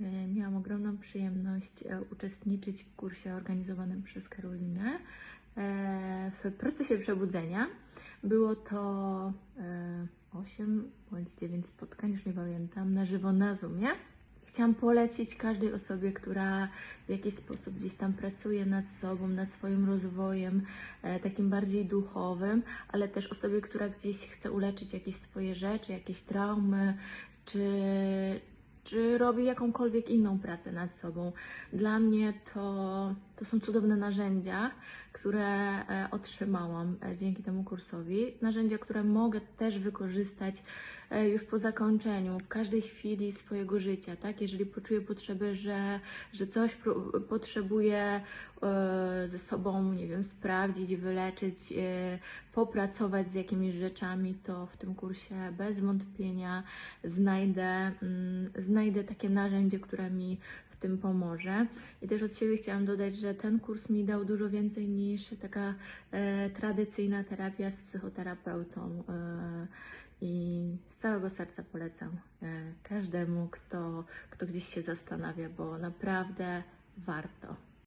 E, Miałam ogromną przyjemność e, uczestniczyć w kursie organizowanym przez Karolinę e, w procesie przebudzenia. Było to 8 bądź 9 spotkań, już nie pamiętam, na żywo na Zoomie. Chciałam polecić każdej osobie, która w jakiś sposób gdzieś tam pracuje nad sobą, nad swoim rozwojem, takim bardziej duchowym, ale też osobie, która gdzieś chce uleczyć jakieś swoje rzeczy, jakieś traumy, czy, czy robi jakąkolwiek inną pracę nad sobą. Dla mnie to, to są cudowne narzędzia, które e, otrzymałam e, dzięki temu kursowi. Narzędzia, które mogę też wykorzystać e, już po zakończeniu, w każdej chwili swojego życia, tak? Jeżeli poczuję potrzebę, że, że coś potrzebuję ze sobą, nie wiem, sprawdzić, wyleczyć, popracować z jakimiś rzeczami, to w tym kursie bez wątpienia znajdę, mm, znajdę takie narzędzie, które mi w tym pomoże. I też od siebie chciałam dodać, że ten kurs mi dał dużo więcej niż taka e, tradycyjna terapia z psychoterapeutą. E, I z całego serca polecam e, każdemu, kto, kto gdzieś się zastanawia, bo naprawdę warto.